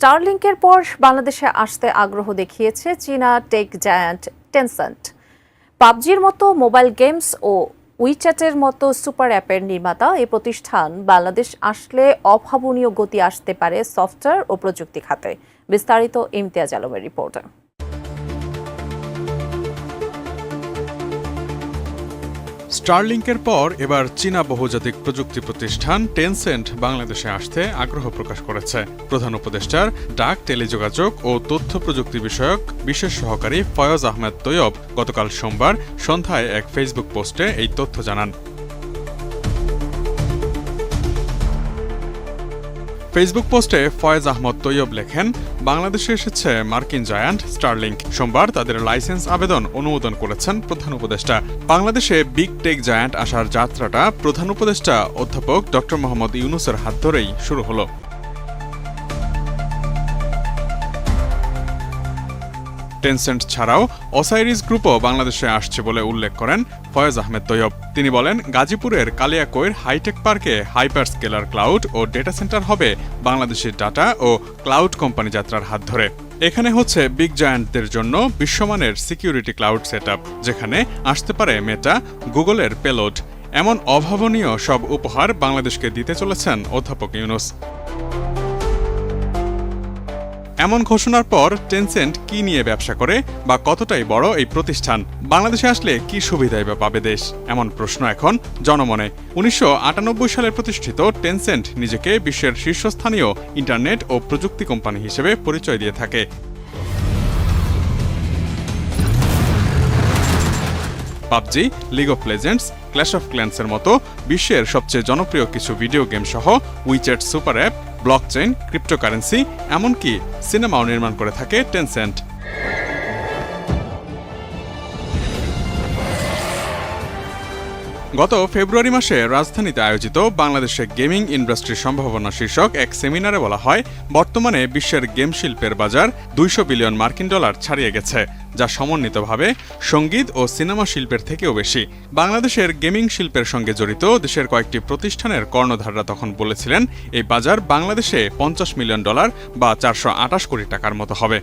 স্টারলিংকের পর বাংলাদেশে আসতে আগ্রহ দেখিয়েছে চীনা টেক জায়ান্ট টেনসেন্ট। পাবজির মতো মোবাইল গেমস ও উইচ্যাটের মতো সুপার অ্যাপের নির্মাতা এই প্রতিষ্ঠান বাংলাদেশ আসলে অভাবনীয় গতি আসতে পারে সফটওয়্যার ও প্রযুক্তি খাতে। বিস্তারিত ইমতিয়াজ আলমের রিপোর্টে। স্টারলিংকের পর এবার চীনা বহুজাতিক প্রযুক্তি প্রতিষ্ঠান টেনসেন্ট বাংলাদেশে আসতে আগ্রহ প্রকাশ করেছে। প্রধান উপদেষ্টার ডাক, টেলিযোগাযোগ ও তথ্য প্রযুক্তি বিষয়ক বিশেষ সহকারী ফয়জ আহমেদ তৈয়ব গতকাল সোমবার সন্ধ্যায় এক ফেসবুক পোস্টে এই তথ্য জানান। ফেসবুক পোস্টে ফয়েজ আহমদ তৈয়ব লেখেন, বাংলাদেশে এসেছে মার্কিন জায়ান্ট স্টারলিংক। সোমবার তাদের লাইসেন্স আবেদন অনুমোদন করেছেন প্রধান উপদেষ্টা। বাংলাদেশে বিগ টেক জায়ান্ট আসার যাত্রাটা প্রধান উপদেষ্টা অধ্যাপক ড মোহাম্মদ ইউনুসের হাত ধরেই শুরু হলো। টেনসেন্ট ছাড়াও অসাইরিস গ্রুপও বাংলাদেশে আসছে বলে উল্লেখ করেন ফয়েজ আহমেদ তৈয়ব। তিনি বলেন, গাজীপুরের কালিয়াকৈর হাইটেক পার্কে হাইপার স্কেলার ক্লাউড ও ডেটা সেন্টার হবে বাংলাদেশের ডাটা ও ক্লাউড কোম্পানি যাত্রার হাত ধরে। এখানে হচ্ছে বিগ জায়ান্টদের জন্য বিশ্বমানের সিকিউরিটি ক্লাউড সেট যেখানে আসতে পারে মেটা, গুগলের পেলোড। এমন অভাবনীয় সব উপহার বাংলাদেশকে দিতে চলেছেন অধ্যাপক ইউনুস। এমন ঘোষণার পর টেনসেন্ট কি নিয়ে ব্যবসা করে বা কতটাই বড় এই প্রতিষ্ঠান? বাংলাদেশে আসলে কি সুবিধাই বা পাবে দেশ? এমন প্রশ্ন এখন জনমনে। উনিশশো আটানব্বই সালে প্রতিষ্ঠিত টেনসেন্ট নিজেকে বিশ্বের শীর্ষস্থানীয় ইন্টারনেট ও প্রযুক্তি কোম্পানি হিসেবে পরিচয় দিয়ে থাকে। PUBG League of Legends Clash of ক্ল্যান্সের মতো বিশ্বের সবচেয়ে জনপ্রিয় কিছু ভিডিও গেম সহ WeChat super app blockchain cryptocurrency এমনকি সিনেমাও নির্মাণ করে থাকে টেনসেন্ট গত ফেব্রুয়ারি মাসে রাজধানীতে আয়োজিত বাংলাদেশে গেমিং ইন্ডাস্ট্রির সম্ভাবনা শীর্ষক এক সেমিনারে বলা হয়, বর্তমানে বিশ্বের গেম শিল্পের বাজার দুইশো বিলিয়ন মার্কিন ডলার ছাড়িয়ে গেছে, যা সমন্বিতভাবে সংগীত ও সিনেমা শিল্পের থেকেও বেশি। বাংলাদেশের গেমিং শিল্পের সঙ্গে জড়িত দেশের কয়েকটি প্রতিষ্ঠানের কর্ণধাররা তখন বলেছিলেন, এই বাজার বাংলাদেশে পঞ্চাশ মিলিয়ন ডলার বা চারশো আটাশ কোটি টাকার মতো হবে।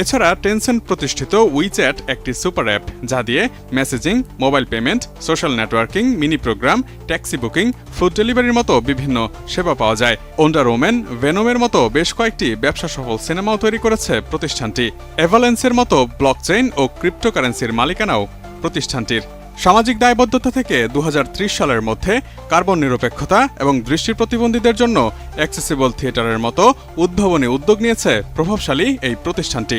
এছাড়া টেনসেন্ট প্রতিষ্ঠিত উইচ্যাট একটি সুপার অ্যাপ যা দিয়ে messaging mobile payment social networking mini program taxi booking food ডেলিভারির মতো বিভিন্ন সেবা পাওয়া যায়। ওন্ডার ওমেন ভেনোমের মতো বেশ কয়েকটি ব্যবসা সফল সিনেমাও তৈরি করেছে প্রতিষ্ঠানটি। অ্যাভালেন্সের মতো ব্লকচেইন ও ক্রিপ্টোকারেন্সির মালিকানাও প্রতিষ্ঠানটির। সামাজিক দায়বদ্ধতা থেকে দু হাজার ত্রিশ সালের মধ্যে কার্বন নিরপেক্ষতা এবং দৃষ্টি প্রতিবন্ধীদের জন্য অ্যাক্সেসিবল থিয়েটারের মতো উদ্ভাবনী উদ্যোগ নিয়েছে প্রভাবশালী এই প্রতিষ্ঠানটি।